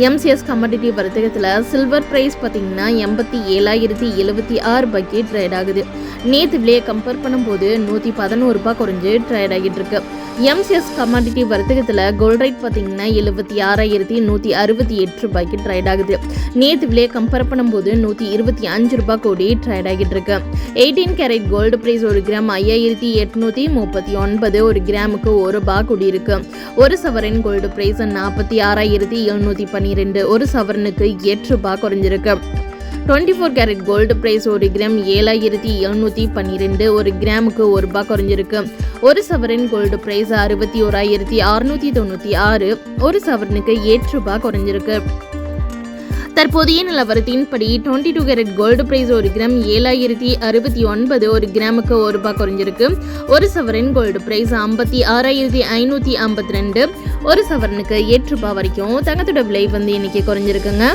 MCS commodity வர்த்தகத்தில் silver price பார்த்தீங்கன்னா எண்பத்தி ஏழாயிரத்தி எழுபத்தி ஆறு ரூபாய்க்கு ட்ரேட் ஆகுது. நேற்று விலையை கம்பேர் பண்ணும்போது நூற்றி பதினோரு ரூபாய் குறைஞ்சு ட்ரேட் ஆகிட்டு இருக்கு. எம்சிஎஸ் கமாடிட்டி வர்த்தகத்தில் கோல்ட் ரேட் பார்த்தீங்கன்னா எழுபத்தி ஆறாயிரத்தி நூற்றி அறுபத்தி எட்டு ரூபாய்க்கு ட்ரேட் ஆகுது. நேற்று விலையை கம்பேர் பண்ணும்போது நூற்றி இருபத்தி அஞ்சு ரூபாய் கோடி ட்ரேட் ஆகிட்டு இருக்கு. எயிட்டீன் கேரட் கோல்டு ப்ரைஸ் ஒரு கிராம் ஐயாயிரத்தி எட்நூற்றி முப்பத்தி ஒன்பது ஒரு கிராமுக்கு ஒரு ரூபாய் கூடி இருக்கு. ஒரு சவரன் கோல்டு ப்ரைஸ் நாற்பத்தி ஆறாயிரத்தி எழுநூற்றி பன்னிரெண்டு ஒரு சவரனுக்கு எட்டு ரூபாய் குறைஞ்சிருக்கு. Twenty four carat gold price ஒரு கிராம் ஏழாயிரத்தி எழுநூற்றி பன்னிரெண்டு ஒரு கிராமுக்கு ஒரு ரூபாய் குறைஞ்சிருக்கு. ஒரு சவரன் கோல்டு பிரைஸ் அறுபத்தி ஓராயிரத்தி அறுநூற்றி தொண்ணூற்றி ஆறு ஒரு சவரனுக்கு எட்டு ரூபாய் குறைஞ்சிருக்கு. தற்போதைய நிலவரத்தின்படி twenty two carat gold price ஒரு கிராம் ஏழாயிரத்தி அறுபத்தி ஒன்பது ஒரு கிராமுக்கு ஒரு ரூபாய் குறைஞ்சிருக்கு. ஒரு சவரன் கோல்டு பிரைஸ் ஐம்பத்தி ஆறாயிரத்தி ஐநூற்றி ஐம்பத்தி ரெண்டு. ஒரு சவரனுக்கு எட்டு ரூபாய் வரைக்கும் தங்கத்தோட விலை வந்து இன்னைக்கு குறைஞ்சிருக்குங்க.